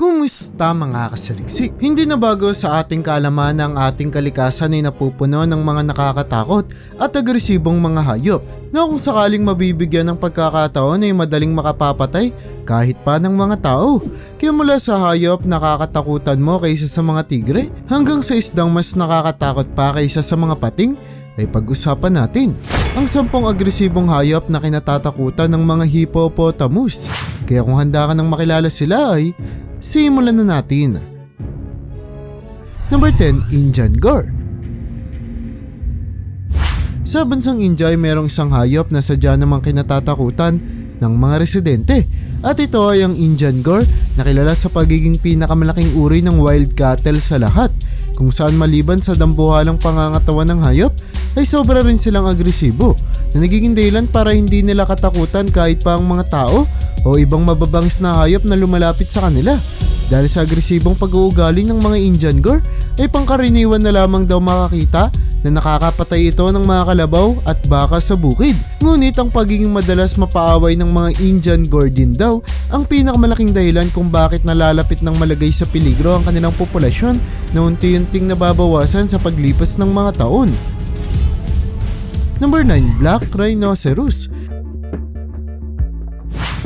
Kumusta mga kasaliksik? Hindi na bago sa ating kaalaman ang ating kalikasan ay napupuno ng mga nakakatakot at agresibong mga hayop na kung sakaling mabibigyan ng pagkakataon ay madaling makapapatay kahit pa ng mga tao. Kaya mula sa hayop nakakatakutan mo kaysa sa mga tigre hanggang sa isdang mas nakakatakot pa kaysa sa mga pating ay pag-usapan natin ang sampung agresibong hayop na kinatatakutan ng mga hippopotamus. Kaya kung handa ka nang makilala sila ay simulan na natin. Number 10, Indian Gore. Sa bansang India ay merong isang hayop na sadya namang kinatatakutan ng mga residente at ito ay ang Indian Gore na kilala sa pagiging pinakamalaking uri ng wild cattle sa lahat kung saan maliban sa dambuhalang pangangatawan ng hayop ay sobra rin silang agresibo na nagiging dahilan para hindi nila katakutan kahit pa ang mga tao o ibang mababangis na hayop na lumalapit sa kanila. Dahil sa agresibong pag-uugali ng mga Indian Gore ay pangkaraniwan na lamang daw makakita na nakakapatay ito ng mga kalabaw at baka sa bukid. Ngunit ang pagiging madalas mapaaway ng mga Indian Gore din daw ang pinakamalaking dahilan kung bakit nalalapit ng malagay sa peligro ang kanilang populasyon na unti-unting nababawasan sa paglipas ng mga taon. Number 9, Black Rhinoceros.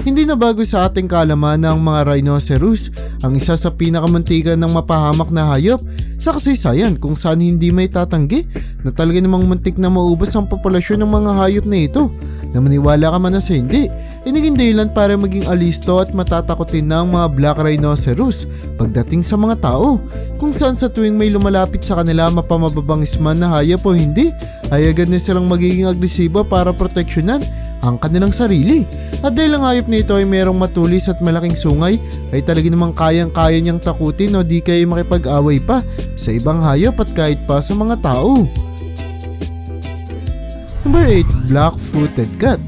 Hindi na bago sa ating kaalaman na ang mga rhinoceros ang isa sa pinakamuntikan ng mapahamak na hayop sa kasaysayan kung saan hindi may tatanggi na talaga namang muntik na maubos ang populasyon ng mga hayop na ito. Na maniwala ka man na sa hindi ay naging dahilan para maging alisto at matatakotin na ang mga black rhinoceros pagdating sa mga tao. Kung saan sa tuwing may lumalapit sa kanila mapamababangis man na hayop o hindi ay agad na silang magiging agresibo para proteksyonan ang kanilang sarili. At dahil ang hayop na ito ay merong matulis at malaking sungay, ay talaga namang kayang-kaya niyang takutin o di kayo makipag-away pa sa ibang hayop at kahit pa sa mga tao. Number 8, Black-Footed Cat.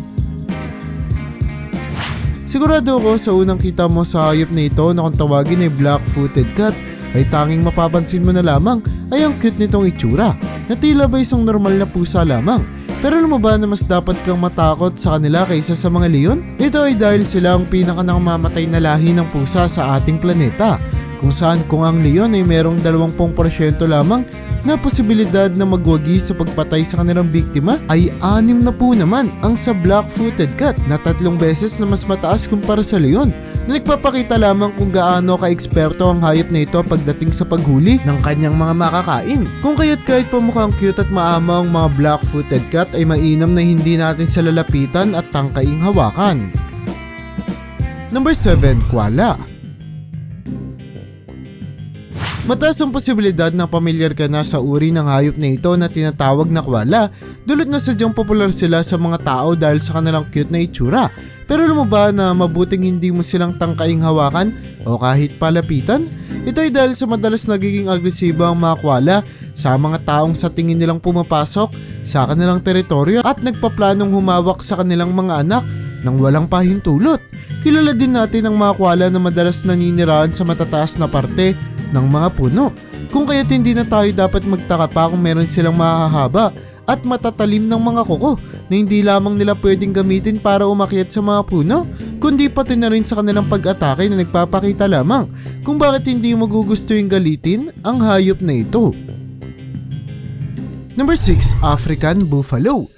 Sigurado ako sa unang kita mo sa hayop na ito na kung tawagin ay Black-Footed Cat ay tanging mapapansin mo na lamang ay ang cute nitong itsura na tila ba isang normal na pusa lamang. Pero alam mo ba na mas dapat kang matakot sa kanila kaysa sa mga leon? Ito ay dahil sila ang pinaka namamatay na lahi ng pusa sa ating planeta. Kung saan kung ang leon ay merong 20% lamang na posibilidad na magwagi sa pagpatay sa kanilang biktima ay anim na po naman ang sa black-footed cat na tatlong beses na mas mataas kumpara sa leon na nagpapakita lamang kung gaano ka-eksperto ang hayop na ito pagdating sa paghuli ng kanyang mga makakain. Kung kaya't kahit pa mukhang cute at maama ang mga black-footed cat ay mainam na hindi natin sila lapitan at tangkaing hawakan. Number 7, Koala. Mataas ang posibilidad na pamilyar ka na sa uri ng hayop na ito na tinatawag na koala dulot na sadyang popular sila sa mga tao dahil sa kanilang cute na itsura. Pero alam mo ba na mabuting hindi mo silang tangkaing hawakan o kahit palapitan? Ito ay dahil sa madalas nagiging agresibo ang mga koala sa mga taong sa tingin nilang pumapasok sa kanilang teritoryo at nagpaplanong humawak sa kanilang mga anak nang walang pahintulot. Kilala din natin ang mga koala na madalas naninirahan sa matataas na parte ng mga puno. Kung kaya't hindi na tayo dapat magtaka pa kung meron silang mahahaba at matatalim ng mga kuko na hindi lamang nila pwedeng gamitin para umakyat sa mga puno, kundi pati na rin sa kanilang pag-atake na nagpapakita lamang kung bakit hindi mo gugustuhin galitin ang hayop na ito. Number 6, African Buffalo.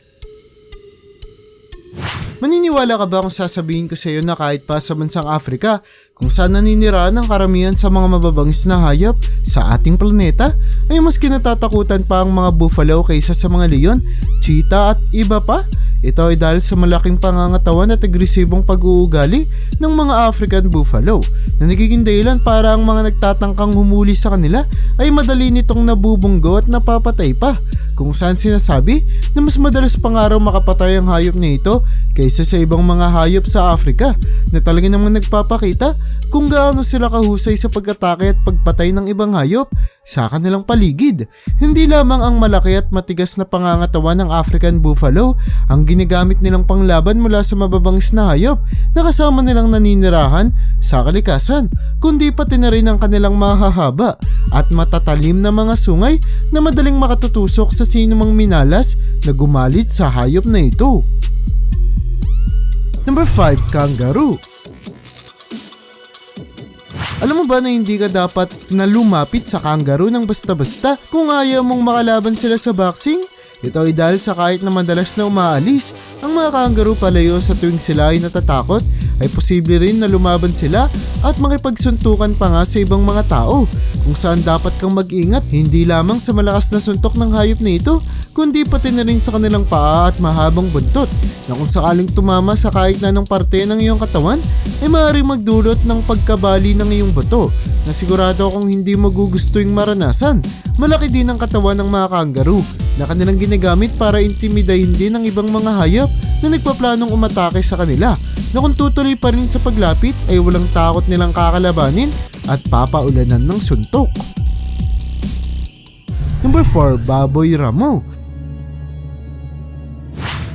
Maniniwala ka ba kung sasabihin ko sa iyo na kahit pa sa bansang Afrika kung saan naninirahan ang karamihan sa mga mababangis na hayop sa ating planeta ay mas kinatatakutan pa ang mga buffalo kaysa sa mga leon, cheetah at iba pa? Ito ay dahil sa malaking pangangatawan at agresibong pag-uugali ng mga African buffalo na nagiging dahilan para ang mga nagtatangkang humuli sa kanila ay madali nitong nabubunggo at napapatay pa kung saan sinasabi na mas madalas pangaraw makapatay ang hayop na ito kaysa sa ibang mga hayop sa Africa na talaga namang nagpapakita kung gaano sila kahusay sa pag-atake at pagpatay ng ibang hayop sa kanilang paligid. Hindi lamang ang malaki at matigas na pangangatawan ng African buffalo ang ginagamit nilang panglaban mula sa mababangis na hayop na kasama nilang naninirahan sa kalikasan, kundi pati na rin ang kanilang mahahaba at matatalim na mga sungay na madaling makatutusok sa sino mang minalas na gumalit sa hayop na ito. Number 5, Kangaroo Alam mo ba na hindi ka dapat na lumapit sa kangaroo ng basta-basta kung ayaw mong makalaban sila sa boxing? Ito ay dahil sa kahit na madalas na umaalis, ang mga kangaroo palayo sa tuwing sila ay natatakot, ay posible rin na lumaban sila at makipagsuntukan pa nga sa ibang mga tao kung saan dapat kang mag-ingat hindi lamang sa malakas na suntok ng hayop na ito kundi pati na rin sa kanilang paa at mahabang buntot na kung sakaling tumama sa kahit na ng parte ng iyong katawan ay maaaring magdulot ng pagkabali ng iyong buto na sigurado akong hindi magugusto yung maranasan. Malaki din ang katawan ng mga kangaroo na kanilang ginagamit para intimidahin din ang ibang mga hayop na nagpaplanong umatake sa kanila na kung tutuloy pa rin sa paglapit ay walang takot nilang kakalabanin at papaulanan ng suntok. Number 4, Baboy Ramo.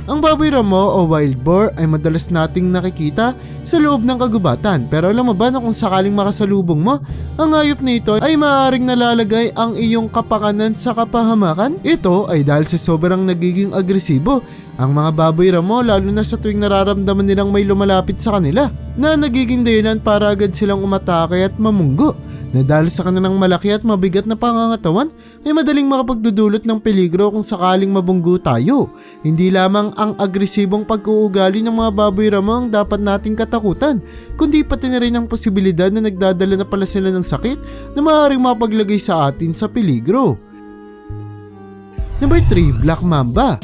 Ang baboy ramo o wild boar ay madalas nating nakikita sa loob ng kagubatan pero alam mo ba na kung sakaling makasalubong mo, ang hayop na ito ay maaaring nalalagay ang iyong kapakanan sa kapahamakan? Ito ay dahil sa sobrang nagiging agresibo ang mga baboy ramo lalo na sa tuwing nararamdaman nilang may lumalapit sa kanila na nagiging dahilan para agad silang umatake at mamunggo na dahil sa kanilang malaki at mabigat na pangangatawan ay madaling makapagdudulot ng peligro kung sakaling mabunggo tayo. Hindi lamang ang agresibong pag-uugali ng mga baboy ramo ang dapat nating katakutan, kundi pati na rin ang posibilidad na nagdadala na pala sila ng sakit na maaaring mapaglagay sa atin sa peligro. Number 3, Black Mamba.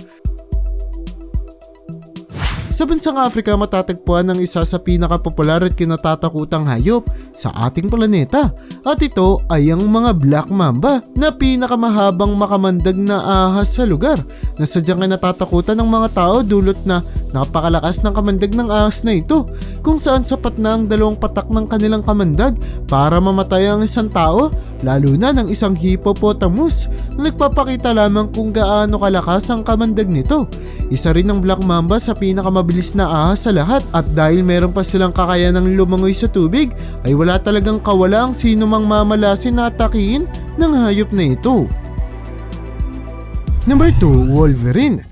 Sa bansang Afrika matatagpuan ang isa sa pinakapopular at kinatatakutang hayop sa ating planeta at ito ay ang mga black mamba na pinakamahabang makamandag na ahas sa lugar na sadyang ay natatakutan ng mga tao dulot na napakalakas ng kamandag ng ahas na ito kung saan sapat na ang dalawang patak ng kanilang kamandag para mamatay ang isang tao lalo na ng isang hippopotamus na nagpapakita lamang kung gaano kalakas ang kamandag nito. Isa rin ang black mamba sa pinakamabilis na ahas sa lahat at dahil meron pa silang kakayanang lumangoy sa tubig ay wala talagang kawala ang sino mang mamalasin na atakihin ng hayop na ito. Number 2, Wolverine.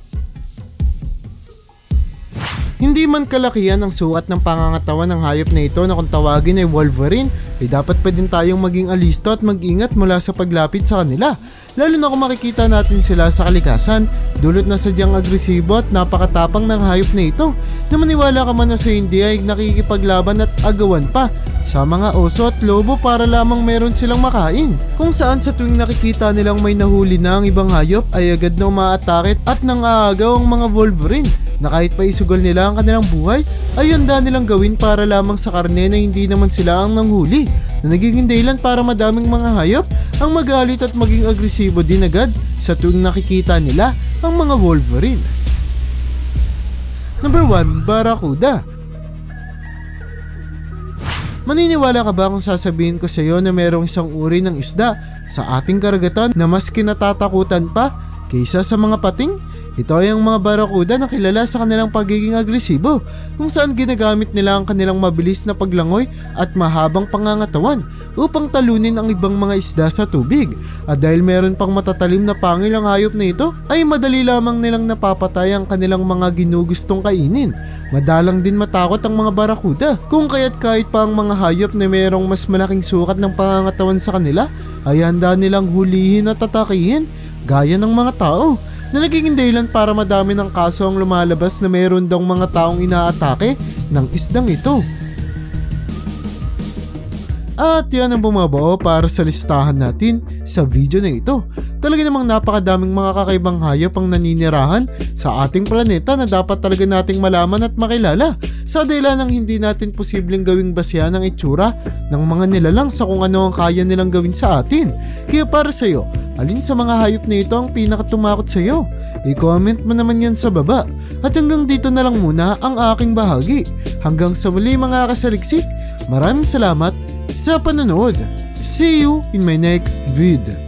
Hindi man kalakihan ang sukat ng pangangatawan ng hayop na ito na kung tawagin ay Wolverine, ay dapat pa din tayong maging alisto at mag-ingat mula sa paglapit sa kanila. Lalo na kung makikita natin sila sa kalikasan, dulot na sadyang agresibo at napakatapang ng hayop na ito na maniwala ka man na sa hindi ay nakikipaglaban at agawan pa sa mga oso at lobo para lamang meron silang makain. Kung saan sa tuwing nakikita nilang may nahuli na ang ibang hayop ay agad na umaatake at nang aagaw ang mga Wolverine na kahit pa isugal nila ang kanilang buhay ay handa nilang gawin para lamang sa karne na hindi naman sila ang nanghuli na nagiging dahilan para madaming mga hayop ang magalit at maging agresibo din agad sa tuwing nakikita nila ang mga Wolverine. Number 1, Barracuda. Maniniwala ka ba kung sasabihin ko sa iyo na mayroong isang uri ng isda sa ating karagatan na mas kinatatakutan pa kaysa sa mga pating? Ito ay ang mga barakuda na kilala sa kanilang pagiging agresibo kung saan ginagamit nila ang kanilang mabilis na paglangoy at mahabang pangangatawan upang talunin ang ibang mga isda sa tubig. At dahil meron pang matatalim na pangil ang hayop na ito, ay madali lamang nilang napapatay ang kanilang mga ginugustong kainin. Madalang din matakot ang mga barakuda kung kaya't kahit pa ang mga hayop na mayroong mas malaking sukat ng pangangatawan sa kanila ay handa nilang hulihin at atakihin gaya ng mga tao na nagiging dahilan para madami ng kaso ang lumalabas na mayroon daw mga taong inaatake ng isdang ito. At yan ang bumabao para sa listahan natin sa video na ito. Talaga namang napakadaming mga kakaibang hayop ang naninirahan sa ating planeta na dapat talaga nating malaman at makilala sa dahilan ng hindi natin posibleng gawing basihan ng itsura ng mga nilalang sa kung ano ang kaya nilang gawin sa atin. Kaya para sa iyo, alin sa mga hayop na ito ang pinakatumakot sa iyo? I-comment mo naman yan sa baba. At hanggang dito na lang muna ang aking bahagi. Hanggang sa muli mga kasaliksik, maraming salamat sa panonood. See you in my next vid.